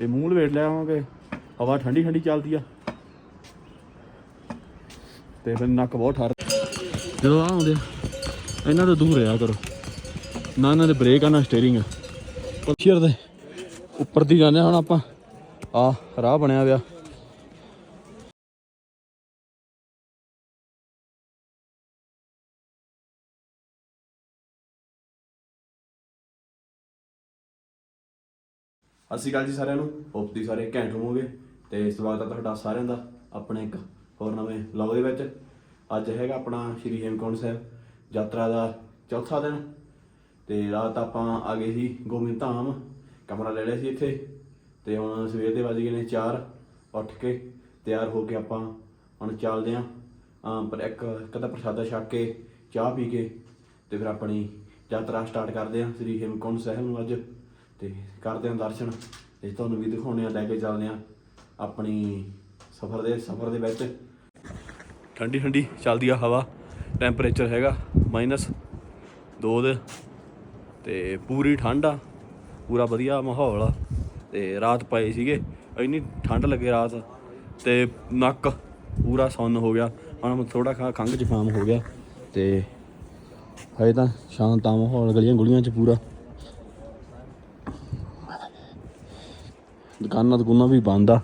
ਇਹ ਮੂੰਹ ਲਵੇਟ ਲਿਆਵਾਂਗੇ ਹਵਾ ਠੰਡੀ ਠੰਡੀ ਚੱਲਦੀ ਆ। ਤੇ ਫਿਰ ਨੱਕ ਬਹੁਤ ਠਰ ਜਦੋਂ ਆ ਆਉਂਦੇ ਆ, ਇਹਨਾਂ ਤੋਂ ਦੂਰ ਰਿਹਾ ਕਰੋ। ਨਾ ਇਹਨਾਂ ਦੇ ਬ੍ਰੇਕ ਆ ਨਾ ਸਟੀਅਰਿੰਗ ਆ। ਪਲਸ਼ੀਅਰ ਦੇ ਉੱਪਰ ਦੀ ਜਾਂਦੇ ਆ ਹੁਣ ਆਪਾਂ। ਆ ਰਾਹ ਬਣਿਆ ਪਿਆ। ਸਤਿ ਸ਼੍ਰੀ ਅਕਾਲ ਜੀ ਸਾਰਿਆਂ ਨੂੰ। ਹੋਪ ਤੁਸੀਂ ਸਾਰੇ ਘੈਂਟ ਹੋਵੋਗੇ। ਤੇ ਸਵਾਗਤ ਹੈ ਤੁਹਾਡਾ ਸਾਰਿਆਂ ਦਾ ਆਪਣੇ ਇੱਕ ਹੋਰ ਨਵੇਂ ਵਲੌਗ ਦੇ ਵਿੱਚ ਅੱਜ ਹੈਗਾ ਆਪਣਾ ਸ਼੍ਰੀ ਹੇਮਕੁੰਟ ਸਾਹਿਬ ਯਾਤਰਾ ਦਾ ਚੌਥਾ ਦਿਨ। ਤੇ ਰਾਤ ਆਪਾਂ ਆ ਗਏ ਸੀ ਗੋਬਿੰਦ ਧਾਮ, ਕਮਰਾ ਲੈ ਲਿਆ ਸੀ ਇੱਥੇ। ਤੇ ਹੁਣ ਸਵੇਰ ਦੇ ਵੱਜ ਗਏ ਨੇ 4 ਉੱਠ ਕੇ ਤਿਆਰ ਹੋ ਕੇ ਆਪਾਂ ਹੁਣ ਚੱਲਦੇ ਆਂ ਪਰ ਇੱਕ ਕਦਾ ਪ੍ਰਸ਼ਾਦਾ ਛਕ ਕੇ, ਚਾਹ ਪੀ ਕੇ ਤੇ ਫਿਰ ਆਪਣੀ ਯਾਤਰਾ ਸਟਾਰਟ ਕਰਦੇ ਆਂ ਸ੍ਰੀ ਹੇਮਕੁੰਟ ਸਾਹਿਬ ਨੂੰ ਅੱਜ। ਤੇ ਕਰਦੇ ਹਾਂ ਦਰਸ਼ਨ। ਤੇ ਤੁਹਾਨੂੰ ਵੀ ਦਿਖਾਉਣੇ ਆ ਲੈ ਕੇ ਚੱਲਦੇ ਆਂ ਆਪਣੀ ਸਫ਼ਰ ਦੇ ਸਫ਼ਰ ਦੇ ਵਿੱਚ। ਠੰਡੀ ਠੰਡੀ ਚੱਲਦੀ ਆ ਹਵਾ। ਟੈਂਪਰੇਚਰ ਹੈਗਾ ਮਾਈਨਸ 2 ਦੇ। ਤੇ ਪੂਰੀ ਠੰਡ ਆ, ਪੂਰਾ ਵਧੀਆ ਮਾਹੌਲ ਆ। ਤੇ ਰਾਤ ਪਏ ਸੀਗੇ, ਇੰਨੀ ਠੰਡ ਲੱਗੇ ਰਾਤ। ਤੇ ਨੱਕ ਪੂਰਾ ਸੁੰਨ ਹੋ ਗਿਆ। ਹੁਣ ਥੋੜਾ ਖਾ, ਖੰਘ ਜ਼ੁਕਾਮ ਹੋ ਗਿਆ। ਤੇ ਹਜੇ ਤਾਂ ਸ਼ਾਂਤ ਆ ਮਾਹੌਲ ਗਲੀਆਂ ਗੁਲੀਆਂ ਚ ਪੂਰਾ। ਦੁਕਾਨਾਂ ਦੁਕਾਨਾਂ ਵੀ ਬੰਦ ਆ।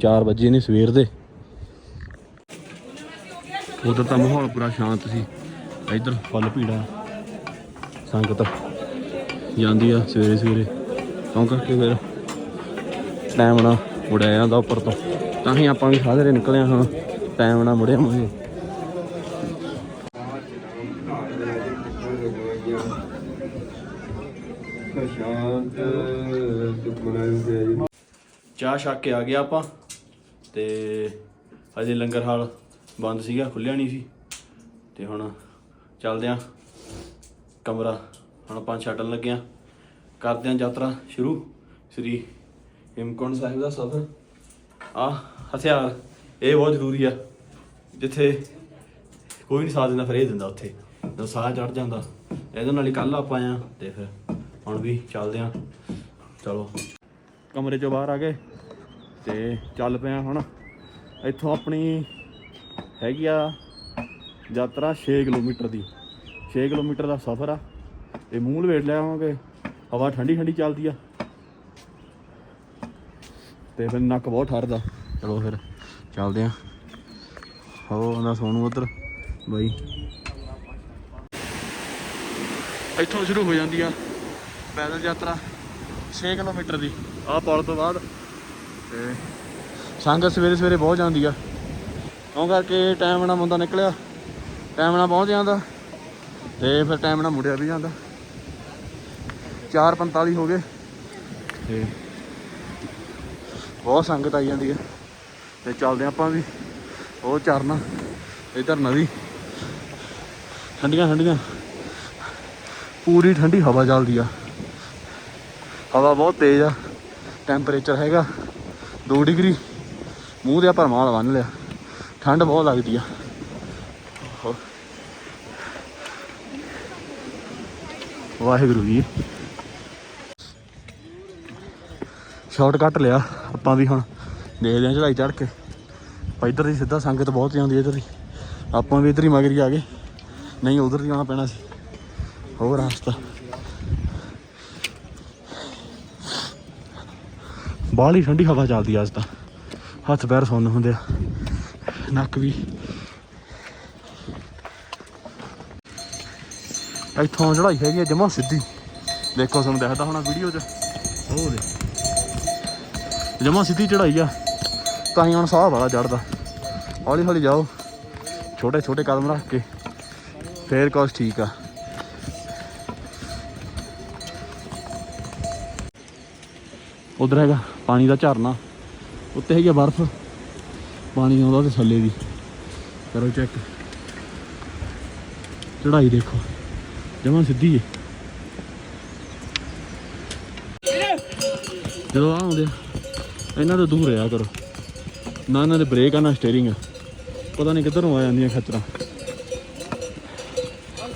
4 ਵਜੇ ਨੇ ਸਵੇਰ ਦੇ। ਉਧਰ ਤਾਂ ਮਾਹੌਲ ਪੂਰਾ ਸ਼ਾਂਤ ਸੀ। ਇੱਧਰ ਫੁੱਲ ਭੀੜਾ, ਸੰਗਤ ਜਾਂਦੀ ਆ ਸਵੇਰੇ ਸਵੇਰੇ। ਤਾਂ ਕਰਕੇ ਫਿਰ ਟਾਈਮ ਨਾਲ ਮੁੜਿਆ ਜਾਂਦਾ ਉੱਪਰ ਤੋਂ। ਤਾਂ ਹੀ ਆਪਾਂ ਵੀ ਸਾਜਰੇ ਨਿਕਲਿਆ ਹਾਂ ਹੁਣ ਟਾਈਮ ਨਾਲ ਮੁੜਿਆ ਮੁੜੇ ਚਾਹ ਛੱਕ ਕੇ ਆ ਗਿਆ ਆਪਾਂ ਤੇ ਅਜੇ ਲੰਗਰ ਹਾਲ ਬੰਦ ਸੀਗਾ ਖੁੱਲਿਆ ਨਹੀਂ ਸੀ ਤੇ ਹੁਣ ਚੱਲਦੇ ਆਂ ਕਮਰਾ ਹੁਣ ਆਪਾਂ ਛੱਡਣ ਲੱਗੇ ਆਂ ਕਰਦੇ ਆਂ ਯਾਤਰਾ ਸ਼ੁਰੂ। ਸ੍ਰੀ ਹੇਮਕੁੰਟ ਸਾਹਿਬ ਦਾ ਸਫ਼ਰ। ਆ, ਹਥਿਆਰ, ਇਹ ਬਹੁਤ ਜ਼ਰੂਰੀ ਆ। ਜਿੱਥੇ ਕੋਈ ਨਹੀਂ ਸਾਥ ਦਿੰਦਾ, ਫਿਰ ਇਹ ਦਿੰਦਾ ਉੱਥੇ। ਜਦੋਂ ਸਾਹ ਚੜ ਜਾਂਦਾ, ਇਹਦੇ ਨਾਲ ਹੀ ਕੱਲ ਆਪਾਂ ਆਏ ਆਂ ਤੇ ਫਿਰ ਹੁਣ ਵੀ ਚੱਲਦੇ ਆਂ ਚਲੋ। ਕਮਰੇ ਚੋਂ ਬਾਹਰ ਆ ਗਏ। ਤੇ ਚੱਲ ਪਿਆ ਹੁਣ। ਇੱਥੋਂ ਆਪਣੀ ਹੈਗੀ ਆ ਯਾਤਰਾ 6 ਕਿਲੋਮੀਟਰ ਦੀ। 6 ਕਿਲੋਮੀਟਰ ਦਾ ਸਫ਼ਰ ਆ। ਤੇ ਮੂੰਹ ਲਵੇਟ ਲਿਆਵਾਂਗੇ ਹਵਾ ਠੰਡੀ ਠੰਡੀ ਚੱਲਦੀ ਆ। ਤੇ ਫਿਰ ਨੱਕ ਬਹੁਤ ਠਰਦਾ। ਚਲੋ ਫਿਰ ਚੱਲਦੇ ਆ। ਹੋ ਆਂਦਾ ਸੋਨੂੰ ਉਧਰ। ਬਾਈ। ਇੱਥੋਂ ਸ਼ੁਰੂ ਹੋ ਜਾਂਦੀ ਆ ਪੈਦਲ ਯਾਤਰਾ। 6 ਕਿਲੋਮੀਟਰ ਦੀ। ਆ ਪੁਲ ਤੋਂ ਬਾਅਦ ਤੇ ਸੰਗਤ ਸਵੇਰੇ ਸਵੇਰੇ ਬਹੁਤ ਜਾਂਦੀ ਆ। ਕਿਉਂ ਕਰਕੇ ਟਾਈਮ ਨਾਲ ਬੰਦਾ ਨਿਕਲਿਆ? ਟਾਈਮ ਨਾਲ ਪਹੁੰਚ ਜਾਂਦਾ। ਤੇ ਫਿਰ ਟਾਈਮ ਨਾਲ ਮੁੜਿਆ ਵੀ ਜਾਂਦਾ। 4:45 ਹੋ ਗਏ। ਤੇ ਬਹੁਤ ਸੰਗਤ ਆਈ ਜਾਂਦੀ ਆ। ਤੇ ਚੱਲਦੇ ਆਪਾਂ ਵੀ। ਉਹ ਚਰਨਾ ਇਧਰ ਨਦੀ। ਠੰਡੀਆਂ ਠੰਡੀਆਂ। ਪੂਰੀ ਠੰਡੀ ਹਵਾ ਚੱਲਦੀ ਆ। ਹਵਾ ਬਹੁਤ ਤੇਜ਼ ਆ। ਟੈਂਪਰੇਚਰ ਹੈਗਾ। 2 ਡਿਗਰੀ। ਮੂੰਹ ਦੇ ਵਾਲਾ ਬੰਨ ਲਿਆ। ਠੰਡ ਬਹੁਤ ਲੱਗਦੀ ਆ। ਵਾਹਿਗੁਰੂ ਜੀ। ਸ਼ਾਰਟਕਟ ਲਿਆ ਆਪਾਂ ਵੀ ਹੁਣ। ਦੇਖਦੇ ਆਂ ਚੜਾਈ ਚੜ ਕੇ। ਪਰ ਇੱਧਰ ਦੀ ਸਿੱਧਾ ਸੰਗਤ ਬਹੁਤ ਜਾਂਦੀ ਹੈ ਇੱਧਰ ਦੀ। ਆਪਾਂ ਵੀ ਇੱਧਰ ਹੀ ਮਗਰੀ ਆ ਗਏ। ਨਹੀਂ, ਉਧਰ ਦੀ ਆਉਣਾ ਪੈਣਾ ਸੀ। ਹੋਰ ਰਸਤਾ। ਬਾਹਲੀ ਠੰਡੀ ਹਵਾ ਚੱਲਦੀ ਆ ਅੱਜ ਤਾਂ। ਹੱਥ ਪੈਰ ਸੁੰਨ ਹੁੰਦੇ ਆ। ਨੱਕ ਵੀ। ਇੱਥੋਂ ਚੜਾਈ ਹੈਗੀ ਜਮਾ ਸਿੱਧੀ। ਦੇਖੋ ਤੁਹਾਨੂੰ ਦਿਖਦਾ ਹੋਣਾ ਵੀਡੀਓ 'ਚ। ਉਹ ਦੇ ਜਮਾ ਸਿੱਧੀ ਚੜਾਈ ਆ। ਤਾਂ ਹੀ ਹੁਣ ਸਾਹ ਵਾਲਾ ਚੜਦਾ ਹੌਲੀ ਹੌਲੀ ਜਾਓ। ਛੋਟੇ ਛੋਟੇ ਕਦਮ ਰੱਖ ਕੇ। ਫੇਰ ਕੁਛ ਠੀਕ ਆ। ਉਧਰ ਹੈਗਾ। ਪਾਣੀ ਦਾ ਝਰਨਾ। ਉੱਤੇ ਹੈਗੀ ਆ ਬਰਫ਼। ਪਾਣੀ ਆਉਂਦਾ ਤੇ ਥੱਲੇ ਦੀ। ਕਰੋ ਚੈੱਕ ਚੜਾਈ ਦੇਖੋ। ਜਮਾਂ ਸਿੱਧੀ ਹੈ ਜਦੋਂ ਆ ਆਉਂਦੇ ਆ, ਇਹਨਾਂ ਤੋਂ ਦੂਰ ਰਿਹਾ ਕਰੋ। ਨਾ ਇਹਨਾਂ ਦੇ ਬ੍ਰੇਕ ਆ ਨਾ ਸਟੀਅਰਿੰਗ ਆ। ਪਤਾ ਨਹੀਂ ਕਿੱਧਰੋਂ ਆ ਜਾਂਦੀਆਂ ਖਤਰਾ।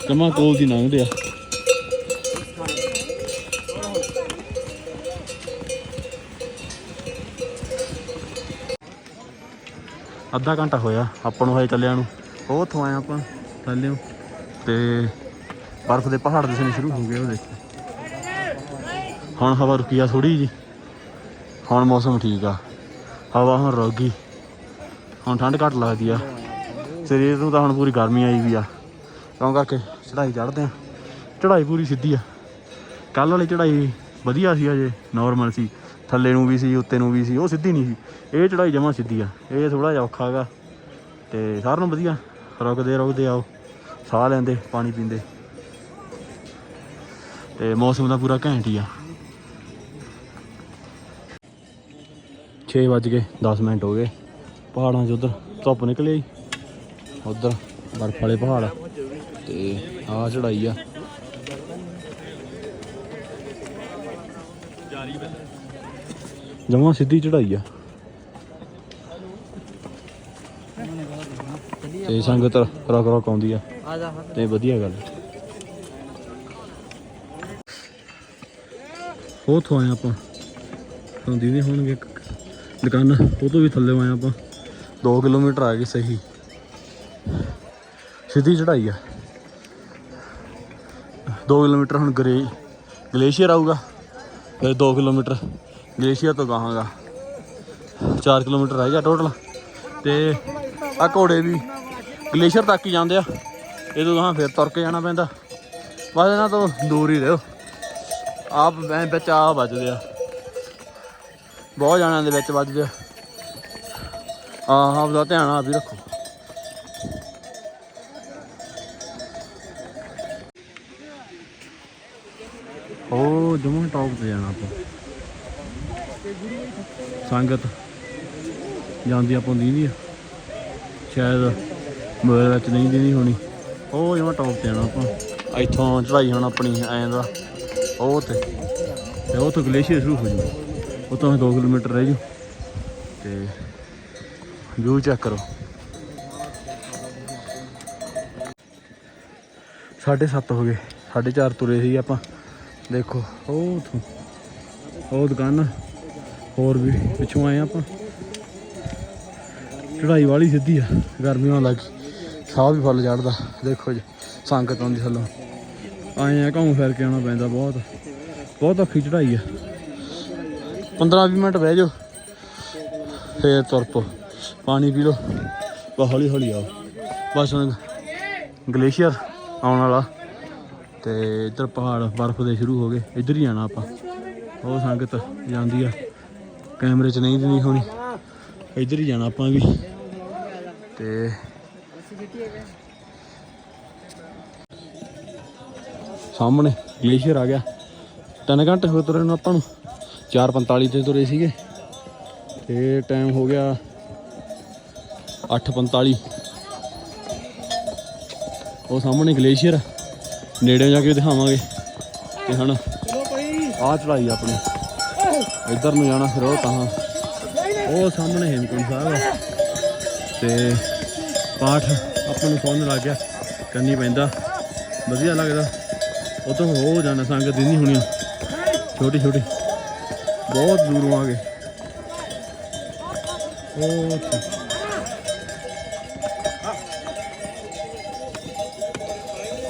ਜਮਾ ਕੋਲ ਦੀ ਲੰਘਦੇ ਆ। ਅੱਧਾ ਘੰਟਾ ਹੋਇਆ ਆਪਾਂ ਨੂੰ ਹਜੇ ਚੱਲਿਆਂ ਨੂੰ। ਉਹ ਉੱਥੋਂ ਆਏ ਆਪਾਂ ਥੱਲੇੋਂ ਤੇ ਬਰਫ਼ ਦੇ ਪਹਾੜ ਦਿਸਣੇ ਸ਼ੁਰੂ ਹੋ ਗਏ ਉਹ ਦੇਖੋ। ਹੁਣ ਹਵਾ ਰੁਕੀ ਆ ਥੋੜੀ ਜੀ ਹੁਣ ਮੌਸਮ ਠੀਕ ਆ। ਹਵਾ ਹੁਣ ਰੁਕ ਗਈ। ਹੁਣ ਠੰਡ ਘੱਟ ਲੱਗਦੀ ਆ। ਸਰੀਰ ਨੂੰ ਤਾਂ ਹੁਣ ਪੂਰੀ ਗਰਮੀ ਆਈ ਵੀ ਆ। ਕਿਉਂ ਕਰਕੇ ਚੜਾਈ ਚੜਦੇ ਆ। ਚੜਾਈ ਪੂਰੀ ਸਿੱਧੀ ਆ। ਕੱਲ ਵਾਲੀ ਚੜਾਈ ਵਧੀਆ ਸੀ ਅਜੇ ਨਾਰਮਲ ਸੀ। ਥੱਲੇ ਨੂੰ ਵੀ ਸੀ, ਉੱਤੇ ਨੂੰ ਵੀ ਸੀ, ਉਹ ਸਿੱਧੀ ਨਹੀਂ ਸੀ। ਇਹ ਚੜਾਈ ਜਮਾ ਸਿੱਧੀ ਆ, ਇਹ ਥੋੜਾ ਜਿਹਾ ਔਖਾ ਹੈਗਾ। ਤੇ ਸਾਰਿਆਂ ਨੂੰ ਵਧੀਆ, ਰੁਕਦੇ ਰੁਕਦੇ ਆਓ, ਸਾਹ ਲੈਂਦੇ, ਪਾਣੀ ਪੀਂਦੇ। ਤੇ ਮੌਸਮ ਦਾ ਪੂਰਾ ਘੈਂਟ ਹੀ ਆ। 6 ਵੱਜ ਗਏ 10 ਮਿੰਟ ਹੋ ਗਏ। ਪਹਾੜਾਂ 'ਚ ਉਧਰ ਧੁੱਪ ਨਿਕਲ। ਆਈ ਉਧਰ ਬਰਫ਼ ਵਾਲੇ ਪਹਾੜ। ਤੇ ਆਹ ਚੜਾਈ ਆ। ਜਮਾ ਸਿੱਧੀ ਚੜਾਈ ਆ। ਤੇ ਸੰਗਤ ਰੁਕ ਰੁਕ ਆਉਂਦੀ ਆ। ਤੇ ਵਧੀਆ ਗੱਲ। ਉਥੋਂ ਆਏ ਆਪਾਂ। ਹੁੰਦੀ ਨਹੀਂ ਹੋਣਗੇ ਇੱਕ ਦੁਕਾਨ। ਉਹ ਤੋਂ ਵੀ ਥੱਲੇ ਆਏ ਆਪਾਂ। 2 ਕਿਲੋਮੀਟਰ ਆ ਗਏ ਸਹੀ। ਸਿੱਧੀ ਚੜਾਈ ਆ। 2 ਕਿਲੋਮੀਟਰ ਹੁਣ ਗਰੇ ਗਲੇਸ਼ੀਅਰ ਆਊਗਾ। ਫਿਰ 2 ਕਿਲੋਮੀਟਰ। ਗਲੇਸ਼ੀਅਰ ਤੋਂ ਗਾਹਾਂਗਾ 4 ਕਿਲੋਮੀਟਰ ਰਹਿ ਗਿਆ ਟੋਟਲ ਤੇ ਆ ਘੋੜੇ ਵੀ ਗਲੇਸ਼ੀਅਰ ਤੱਕ ਹੀ ਜਾਂਦੇ ਆ। ਇਹ ਤੋਂ ਗਾਹਾਂ ਫਿਰ ਤੁਰ ਕੇ ਜਾਣਾ ਪੈਂਦਾ। ਬਸ ਇਹਨਾਂ ਤੋਂ ਦੂਰ ਹੀ ਰਹੋ। ਆਪ ਐਂ ਵਿੱਚ ਆ ਵੱਜਦੇ ਆ। ਬਹੁਤ ਜਾਣਿਆਂ ਦੇ ਵਿੱਚ ਵੱਜਦੇ ਆ। ਆਹ ਆਪ ਦਾ ਧਿਆਨ ਆਪ ਹੀ ਰੱਖੋ। ਉਹ ਜਮਾ ਟੌਪ ਤੇ ਜਾਣਾ ਆਪਾਂ। ਸੰਗਤ ਜਾਂਦੀ ਆਪਾਂ ਦੀਦੀ ਆ। ਸ਼ਾਇਦ ਮੋਬਾਈਲ ਵਿੱਚ ਨਹੀਂ ਦੀਦੀ ਹੋਣੀ। ਉਹ ਜਮਾ ਟੌਪ ਤੇ ਜਾਣਾ ਆਪਾਂ। ਇੱਥੋਂ ਚੜਾਈ ਹੁਣ ਆਪਣੀ ਐਂ ਦਾ। ਉਹ ਤੇ। ਤੇ ਉਹ ਤੋਂ ਗਲੇਸ਼ੀਅਰ ਸ਼ੁਰੂ ਹੋ ਜੂ। ਉਹ ਤੋਂ 2 ਕਿਲੋਮੀਟਰ ਰਹਿ ਜੂ। ਤੇ ਵਿਊ ਚੈੱਕ ਕਰੋ। ਸਾਢੇ ਸੱਤ ਹੋ ਗਏ। ਸਾਢੇ ਚਾਰ ਤੁਰੇ ਸੀ ਆਪਾਂ। ਦੇਖੋ, ਉਹ ਉਥੋਂ। ਉਹ ਦੁਕਾਨ। ਹੋਰ ਵੀ ਪਿੱਛੋਂ ਆਏ ਆਪਾਂ। ਚੜਾਈ ਵਾਲੀ ਸਿੱਧੀ ਆ ਗਰਮੀ ਹੋਣ ਲੱਗ ਸਾਹ ਵੀ ਫੁੱਲ ਚੜਦਾ ਦੇਖੋ ਜੀ, ਸੰਗਤ ਆਉਂਦੀ ਥੱਲੋਂ। ਆਏ ਆ, ਘੁੰਮ ਫਿਰ ਕੇ ਆਉਣਾ ਪੈਂਦਾ ਬਹੁਤ। ਬਹੁਤ ਔਖੀ ਚੜਾਈ ਆ। 15 20 ਮਿੰਟ ਬਹਿ ਜਾਓ, ਫੇਰ ਤੁਰ ਪੋ ਪਾਣੀ ਪੀ ਲਓ, ਬਸ ਹੌਲੀ ਹੌਲੀ ਆਓ। ਬਸ ਹੁਣ ਗਲੇਸ਼ੀਅਰ ਆਉਣ ਵਾਲਾ। ਤੇ ਇੱਧਰ ਪਹਾੜ ਬਰਫ਼ ਦੇ ਸ਼ੁਰੂ ਹੋ ਗਏ, ਇੱਧਰ ਹੀ ਜਾਣਾ ਆਪਾਂ। ਉਹ ਸੰਗਤ ਜਾਂਦੀ ਆ। ਕੈਮਰੇ 'ਚ ਨਹੀਂ ਦਿੰਦੀ ਹੋਣੀ। ਇੱਧਰ ਹੀ ਜਾਣਾ ਆਪਾਂ ਵੀ। ਤੇ ਸਾਹਮਣੇ ਗਲੇਸ਼ੀਅਰ ਆ ਗਿਆ। 3 ਘੰਟੇ ਹੋਏ ਤੁਰੇ ਨੂੰ ਆਪਾਂ ਨੂੰ। 4:45 ਤੇ ਤੁਰੇ ਸੀਗੇ। ਤੇ ਟਾਈਮ ਹੋ ਗਿਆ 8:45 ਉਹ ਸਾਹਮਣੇ ਗਲੇਸ਼ੀਅਰ ਨੇੜੇ ਜਾ ਕੇ ਦਿਖਾਵਾਂਗੇ। ਤੇ ਹੁਣ ਆਹ ਚੜਾਈ ਆਪਣੀ। ਇੱਧਰ ਨੂੰ ਜਾਣਾ ਫਿਰ ਉਹ ਤਾਂ। ਉਹ ਸਾਹਮਣੇ ਹੇਮਕੁੰਟ ਸਾਹਿਬ ਆ। ਤੇ ਪਾਠ ਆਪਾਂ ਨੂੰ ਸੁਣਨ ਲੱਗ ਗਿਆ। ਕਰਨੀ ਪੈਂਦਾ। ਵਧੀਆ ਲੱਗਦਾ। ਉਹ ਤੋਂ ਹੋ ਜਾਣਾ ਸੰਗਤ ਦਿੰਦੀ ਹੋਣੀ ਛੋਟੀ ਛੋਟੀ। ਬਹੁਤ ਦੂਰੋਂ ਆ ਗਏ। ਉਹ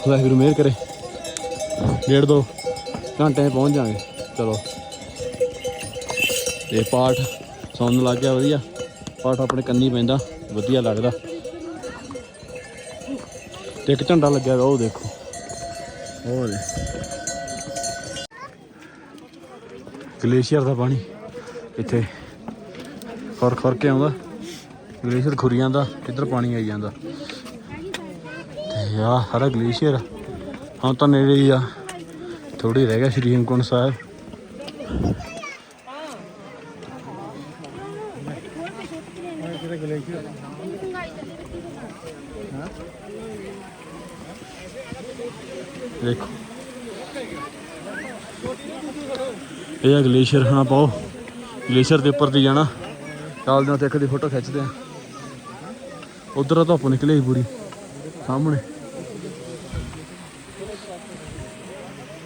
ਵਾਹਿਗੁਰੂ ਮਿਹਰ ਕਰੇ। ਡੇਢ ਦੋ। ਘੰਟੇ ਪਹੁੰਚ ਜਾਾਂਗੇ ਚਲੋ। ਤੇ ਪਾਠ ਸੁਣਨ ਲੱਗ ਗਿਆ, ਵਧੀਆ। ਪਾਠ ਆਪਣੇ ਕੰਨੀ ਪੈਂਦਾ, ਵਧੀਆ ਲੱਗਦਾ। ਤੇ ਇੱਕ ਝੰਡਾ ਲੱਗਿਆ ਉਹ ਦੇਖੋ। ਉਹ ਦੇ ਗਲੇਸ਼ੀਅਰ ਦਾ ਪਾਣੀ, ਇੱਥੇ। ਖੁਰ ਖੁਰ ਕੇ ਆਉਂਦਾ। ਗਲੇਸ਼ੀਅਰ ਖੁਰੀ ਜਾਂਦਾ, ਕਿੱਧਰ ਪਾਣੀ ਆਈ ਜਾਂਦਾ। ਤੇ ਆ, ਸਾਰਾ ਗਲੇਸ਼ੀਅਰ। ਹੁਣ ਤਾਂ ਨੇੜੇ ਹੀ ਆ। ਥੋੜੀ ਰਹਿ ਗਿਆ ਸ਼੍ਰੀ ਹੇਮਕੁੰਟ ਸਾਹਿਬ ਦੇਖੋ ਇਹ ਆ ਗਲੇਸ਼ੀਅਰ ਹਾਂ ਪਾਓ। ਗਲੇਸ਼ੀਅਰ ਦੇ ਉੱਪਰ ਦੀ ਜਾਣਾ। ਚੱਲਦੇ ਹਾਂ ਤੇ ਇੱਕ ਦੀ ਫੋਟੋ ਖਿੱਚਦੇ ਆ। ਉਧਰ ਧੁੱਪ ਨਿਕਲੀ ਪੂਰੀ। ਸਾਹਮਣੇ।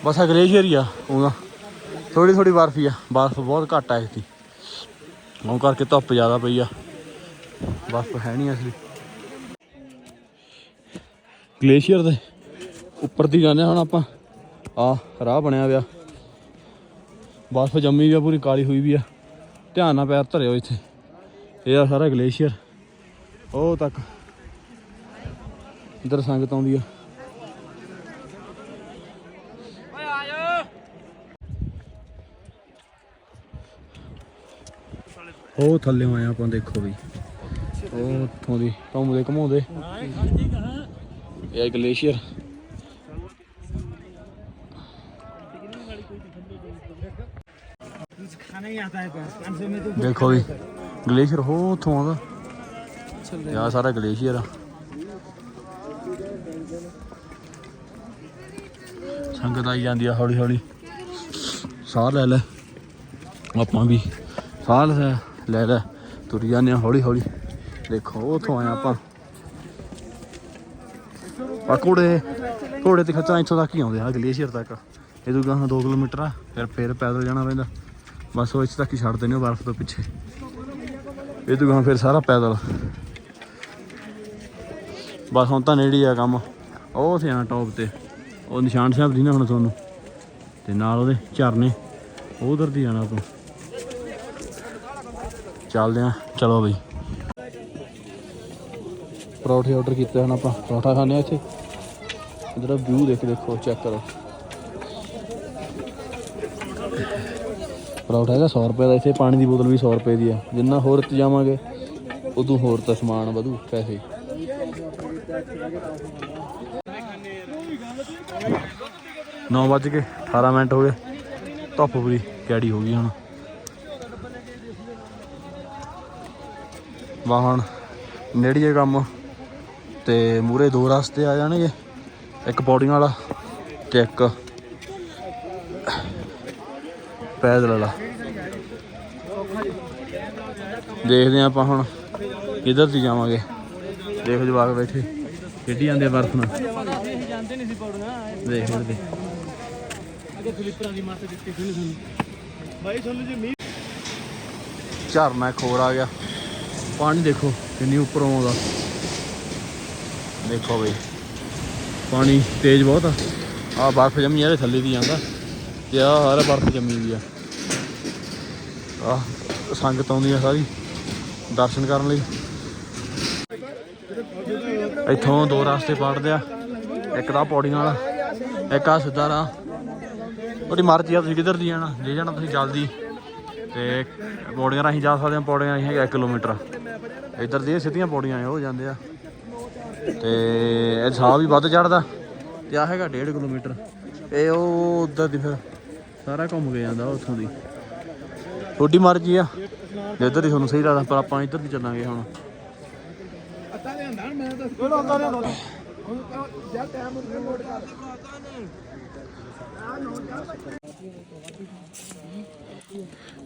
ਬਸ ਆ ਗਲੇਸ਼ੀਅਰ ਹੀ ਆ ਉਹਦਾ ਥੋੜੀ ਥੋੜੀ ਬਰਫ ਹੀ ਆ। ਬਰਫ ਬਹੁਤ ਘੱਟ ਆ ਇਸਦੀ ਉਹ ਕਰਕੇ ਧੁੱਪ ਜ਼ਿਆਦਾ ਪਈ ਆ। ਬਰਫ਼ ਹੈ ਨਹੀਂ ਅਸਲੀ। ਗਲੇਸ਼ੀਅਰ ਦੇ ਉੱਪਰ ਦੀ ਜਾਂਦੇ ਹਾਂ ਹੁਣ ਆਪਾਂ। ਆ, ਰਾਹ ਬਣਿਆ ਪਿਆ ਬਰਫ਼ ਜੰਮੀ ਵੀ ਆ, ਪੂਰੀ ਕਾਲੀ ਹੋਈ ਵੀ ਆ। ਧਿਆਨ ਨਾਲ ਪੈਰ ਧਰਿਓ ਇੱਥੇ। ਇਹ ਆ ਸਾਰਾ ਗਲੇਸ਼ੀਅਰ। ਉਹ ਤੱਕ ਇੱਧਰ ਸੰਗਤ ਆਉਂਦੀ ਆ। ਉਹ ਥੱਲੇ ਆਏ ਆਪਾਂ, ਦੇਖੋ ਵੀ। ਉਹ ਉੱਥੋਂ ਦੀ ਘੁੰਮਦੇ ਘਮਾਉਂਦੇ। ਇਹ ਗਲੇਸ਼ੀਅਰ। ਦੇਖੋ ਵੀ, ਗਲੇਸ਼ੀਅਰ ਹੋ ਉੱਥੋਂ ਆਉਂਦਾ। ਯਾ ਸਾਰਾ ਗਲੇਸ਼ੀਅਰ ਆ। ਸੰਗਤ ਆਈ ਜਾਂਦੀ ਆ ਹੌਲੀ ਹੌਲੀ। ਸਾਹ ਲੈ ਲੈ। ਆਪਾਂ ਵੀ ਸਾਹ ਲੈ ਲੈ ਲੈ। ਤੁਰ ਜਾਂਦੇ ਆ ਹੌਲੀ ਹੌਲੀ। ਦੇਖੋ, ਉੱਥੋਂ ਆਏ ਆਪਾਂ। ਆ ਘੋੜੇ ਘੋੜੇ ਤੇ ਖੱਚਾ ਇੱਥੋਂ ਤੱਕ ਹੀ ਆਉਂਦੇ ਆ, ਗਲੇਸ਼ੀਅਰ ਤੱਕ। ਇਹ ਤੋਂ ਗਾਹਾਂ 2 ਕਿਲੋਮੀਟਰ ਆ, ਫਿਰ ਫਿਰ ਪੈਦਲ ਜਾਣਾ ਪੈਂਦਾ। ਬਸ ਉਹ ਇੱਥੇ ਤੱਕ ਹੀ ਛੱਡਦੇ ਨੇ ਉਹ ਬਰਫ਼ ਤੋਂ ਪਿੱਛੇ। ਇਹ ਤੋਂ ਗਾਹਾਂ ਫਿਰ ਸਾਰਾ ਪੈਦਲ। ਬਸ ਹੁਣ ਤਾਂ ਨੇੜੇ ਆ ਕੰਮ। ਉਹ ਤੇ ਆ ਟੌਪ ਤੇ। ਉਹ ਨਿਸ਼ਾਨ ਸਾਹਿਬ ਦੀ ਨਾ ਹੁਣ ਤੁਹਾਨੂੰ। ਤੇ ਨਾਲ ਉਹਦੇ ਝਰਨੇ। ਉਹ ਉਧਰ ਦੀ ਜਾਣਾ ਆਪਾਂ। ਚੱਲਦੇ ਆ। ਚਲੋ ਬਈ। ਪਰੌਠੇ ਆਰਡਰ ਕੀਤੇ ਹਨ ਆਪਾਂ। ਪਰੌਠਾ ਖਾਣੇ ਆ ਇੱਥੇ। ਇਧਰ ਵਿਊ ਦੇਖ ਦੇਖੋ ਚੈੱਕ ਕਰੋ। ਪਰੌਠਾ ਹੈਗਾ 100 ਰੁਪਏ ਦਾ ਇੱਥੇ, ਪਾਣੀ ਦੀ ਬੋਤਲ ਵੀ 100 ਰੁਪਏ ਦੀ ਆ। ਜਿੰਨਾ ਹੋਰ ਤੇ ਜਾਵਾਂਗੇ, ਉਦੋਂ ਹੋਰ ਤਾਂ ਸਮਾਨ ਵਧੂ, ਪੈਸੇ। ਨੌ ਵੱਜ ਕੇ 18 ਮਿੰਟ ਹੋ ਗਏ। ਧੁੱਪ ਪੂਰੀ ਕੈੜੀ ਹੋ ਗਈ ਹੁਣ। ਵਾ ਨੇੜੀਏ ਕੰਮ। ਤੇ ਮੂਰੇ ਦੋ ਰਸਤੇ ਆ ਜਾਣਗੇ, ਇੱਕ ਪੌੜੀਆਂ ਵਾਲਾ ਤੇ ਇੱਕ ਪੈਦਲ ਵਾਲਾ। ਦੇਖਦੇ ਆਪਾਂ ਹੁਣ ਕਿੱਧਰ ਦੀ ਜਾਵਾਂਗੇ। ਦੇਖ ਜਵਾਕ ਬੈਠੇ, ਕਿੱਡੀ ਜਾਂਦੇ ਬਰਫ ਨੂੰ ਦੇਖ ਦੇ ਅਗੇ ਸੀ ਸਾਨੂੰ ਬਾਈ ਤੁਹਾਨੂੰ ਝਰਨਾ ਖੋਰ ਆ ਗਿਆ। ਪਾਣੀ ਦੇਖੋ ਕਿੰਨੀ ਉੱਪਰੋਂ ਆਉਂਦਾ। ਦੇਖੋ ਬਈ, ਪਾਣੀ ਤੇਜ਼ ਬਹੁਤ ਆ। ਆ ਬਰਫ ਜੰਮੀ ਆ ਥੱਲੇ ਦੀ ਜਾਂਦਾ। ਤੇ ਆ ਸਾਰਾ ਬਰਫ਼ ਜੰਮੀ ਵੀ ਆ। ਆ ਸੰਗਤ ਆਉਂਦੀ ਆ ਸਾਰੀ, ਦਰਸ਼ਨ ਕਰਨ ਲਈ। ਇੱਥੋਂ ਦੋ ਰਸਤੇ ਪਾੜਦੇ ਆ, ਇੱਕ ਤਾਂ ਪੌੜੀਆਂ ਵਾਲਾ, ਇੱਕ ਆ ਸਿੱਧਾ ਰਾਹ। ਉਹਦੀ ਮਰਜ਼ੀ ਆ, ਤੁਸੀਂ ਕਿੱਧਰ ਦੀ ਜਾਣਾ, ਜੇ ਜਾਣਾ ਤੁਸੀਂ ਜਲਦੀ। ਤੇ ਪੌੜੀਆਂ ਰਾਹੀਂ ਜਾ ਸਕਦੇ ਆ, ਪੌੜੀਆਂ ਰਾਹੀਂ ਹੈਗਾ 1 ਕਿਲੋਮੀਟਰ। ਇੱਧਰ ਦੀਆਂ ਸਿੱਧੀਆਂ ਪੌੜੀਆਂ ਆ, ਉਹ ਜਾਂਦੇ ਆ। ਤੇ ਇਹ ਸਾਹ ਵੀ ਵੱਧ ਚੜਦਾ ਤੇ ਆ ਹੈਗਾ 1.5 ਕਿਲੋਮੀਟਰ। ਇਹ ਉਹ ਉਧਰ ਦੀ ਫਿਰ ਸਾਰਾ ਘੁੰਮ ਕੇ ਜਾਂਦਾ ਉੱਥੋਂ ਦੀ। ਤੁਹਾਡੀ ਮਰਜ਼ੀ ਆ। ਜਿੱਧਰ ਦੀ ਤੁਹਾਨੂੰ ਸਹੀ ਲੱਗਦਾ ਪਰ ਆਪਾਂ ਇੱਧਰ ਦੀ ਚੱਲਾਂਗੇ ਹੁਣ।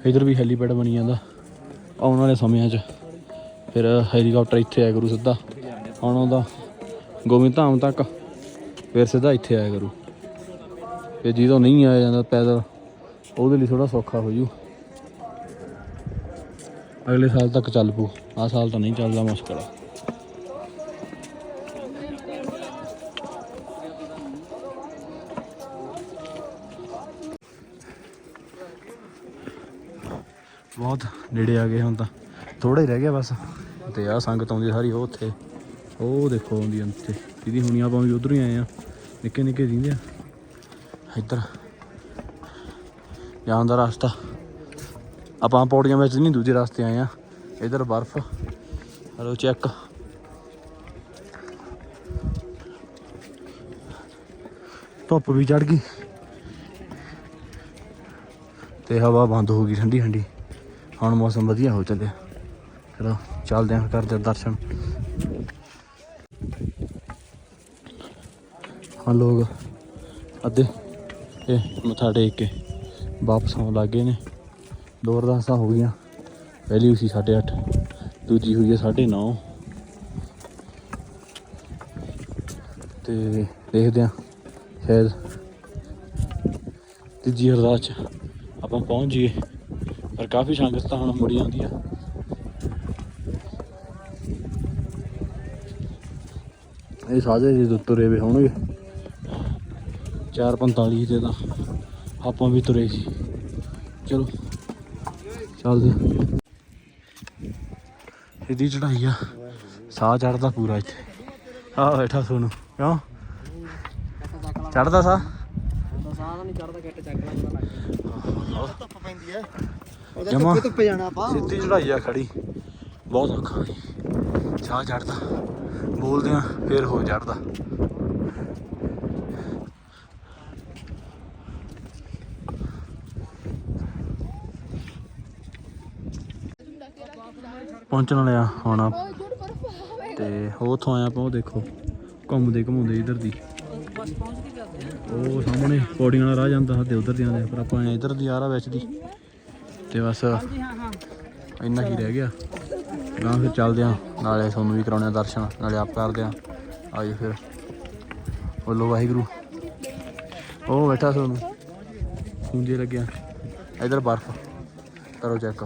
ਇਧਰ ਵੀ ਹੈਲੀਪੈਡ ਬਣੀ ਜਾਂਦਾ ਆਉਣ ਵਾਲੇ ਸਮਿਆਂ 'ਚ। ਫਿਰ ਹੈਲੀਕਾਪਟਰ ਇੱਥੇ ਆਇਆ ਕਰੂ ਸਿੱਧਾ। ਹੁਣ ਉਹਦਾ ਗੋਬਿੰਦ ਧਾਮ ਤੱਕ ਫਿਰ ਸਿੱਧਾ ਇੱਥੇ ਆਇਆ ਕਰੂ। ਤੇ ਜਦੋਂ ਨਹੀਂ ਆਇਆ ਜਾਂਦਾ ਪੈਦਲ ਉਹਦੇ ਲਈ ਥੋੜਾ ਸੌਖਾ ਹੋ ਜੂ। ਅਗਲੇ ਸਾਲ ਤੱਕ ਚੱਲ ਪੂ ਆਹ ਸਾਲ ਤਾਂ ਨਹੀਂ ਚੱਲਦਾ ਮੁਸ਼ਕਲ। ਆ ਬਹੁਤ ਨੇੜੇ ਆ ਗਏ ਹੁਣ ਤਾਂ। ਥੋੜਾ ਹੀ ਰਹਿ ਗਿਆ ਬਸ। ਤੇ ਆ ਸੰਗਤ ਆਉਂਦੀ ਸਾਰੀ ਉਹ ਉੱਥੇ। ਉਹ ਦੇਖੋ ਆਉਂਦੀ ਆ ਉੱਥੇ। ਜਿਹਦੀ ਹੁਣੀ ਆਪਾਂ ਵੀ ਉਧਰੋਂ ਹੀ ਆਏ ਆ। ਨਿੱਕੇ ਨਿੱਕੇ ਜਿੰਦੇ ਆ। ਇੱਧਰ। ਜਾਣ ਦਾ ਰਸਤਾ। ਆਪਾਂ ਪੌੜੀਆਂ ਵਿੱਚ ਨਹੀਂ ਦੂਜੇ ਰਸਤੇ ਆਏ ਆ। ਇੱਧਰ ਬਰਫ਼। ਹਲੋ ਚੈੱਕ ਧੁੱਪ ਵੀ ਚੜ ਗਈ। ਤੇ ਹਵਾ ਬੰਦ ਹੋ ਗਈ ਠੰਡੀ ਠੰਡੀ। ਹੁਣ ਮੌਸਮ ਵਧੀਆ ਹੋ ਚੱਲਿਆ। ਚਲੋ, ਚੱਲਦੇ ਆਂ ਕਰਦੇ ਦਰਸ਼ਨ। ਹਾਂ ਲੋਕ ਅੱਧੇ। ਇਹ ਮੱਥਾ ਟੇਕ ਕੇ। ਵਾਪਸ ਆਉਣ ਲੱਗ ਗਏ ਨੇ। ਦੋ ਅਰਦਾਸਾਂ ਹੋ ਗਈਆਂ। ਪਹਿਲੀ ਹੋਈ ਸੀ 8:30 ਦੂਜੀ ਹੋਈ ਹੈ 9:30 ਤੇ ਦੇਖਦੇ ਆਂ ਸ਼ਾਇਦ ਤੀਜੀ ਅਰਦਾਸ ਚ ਆਪਾਂ ਪਹੁੰਚ ਜੀਏ ਪਰ ਕਾਫੀ ਸੰਗਤ ਤਾਂ ਹੁਣ ਮੁੜੀ ਆਉਂਦੀ ਆ। ਇਹ ਸਾਜੇ ਜੀ ਤੁਰੇ ਵੇ ਹੋਣਗੇ। 4:45 ਤੇ ਤਾਂ ਆਪਾਂ ਵੀ ਤੁਰੇ ਸੀ। ਚਲੋ, ਚੱਲਦੇ ਹਾਂ। ਸਿੱਧੀ ਚੜਾਈ ਆ। ਸਾਹ ਚੜਦਾ ਪੂਰਾ ਇੱਥੇ। ਆ ਬੈਠਾ ਸੋਨੂੰ। ਕਿਉਂ? ਚੜਦਾ ਸਾਹ? ਸਾਹ ਨਹੀਂ ਚੜਦਾ ਕਿੱਟ ਚੱਕ ਲਾ ਪਤਾ ਲੱਗ ਧੁੱਪ ਪੈਂਦੀ ਐ ਉਹਦੇ ਧੁੱਪੇ ਧੁੱਪੇ ਜਾਣਾ ਆਪਾਂ ਸਿੱਧੀ ਚੜਾਈ ਆ ਖੜੀ। ਬਹੁਤ ਔਖਾ। ਸਾਹ ਚੜਦਾ ਬੋਲਦੇ ਆ ਫੇਰ ਹੋ ਚੜਦਾ ਪਹੁੰਚਣ ਵਾਲੇ ਆ ਹੁਣ ਆਪਾਂ। ਤੇ ਉਥੋਂ ਆਇਆ ਆਪਾਂ, ਉਹ ਦੇਖੋ, ਘੁੰਮਦੇ ਘੁੰਮਾਉਂਦੇ ਇਧਰ ਦੀ। ਉਹ ਸਾਹਮਣੇ ਪੌੜੀਆਂ ਵਾਲਾ ਰਾਹ ਜਾਂਦਾ, ਸਾਡੇ ਉਧਰ ਦੀਆਂ ਦੇ ਪਰ ਆਪਾਂ ਆਏ ਇਧਰ ਦੀ ਆ ਰਹਾ ਵਿੱਚ ਦੀ। ਤੇ ਬਸ ਇੰਨਾ ਹੀ ਰਹਿ ਗਿਆ। ਨਾ ਫਿਰ ਚੱਲਦੇ ਆ ਨਾਲੇ ਤੁਹਾਨੂੰ ਵੀ ਕਰਾਉਣੇ ਆ ਦਰਸ਼ਨ, ਨਾਲੇ ਆਪ ਕਰਦੇ ਆ ਆਜੋ ਫਿਰ। ਬੋਲੋ ਵਾਹਿਗੁਰੂ। ਉਹ ਬੈਠਾ ਤੁਹਾਨੂੰ ਖੂੰਜੇ ਲੱਗਿਆ। ਇਧਰ ਬਰਫ। ਕਰੋ ਚੈੱਕ।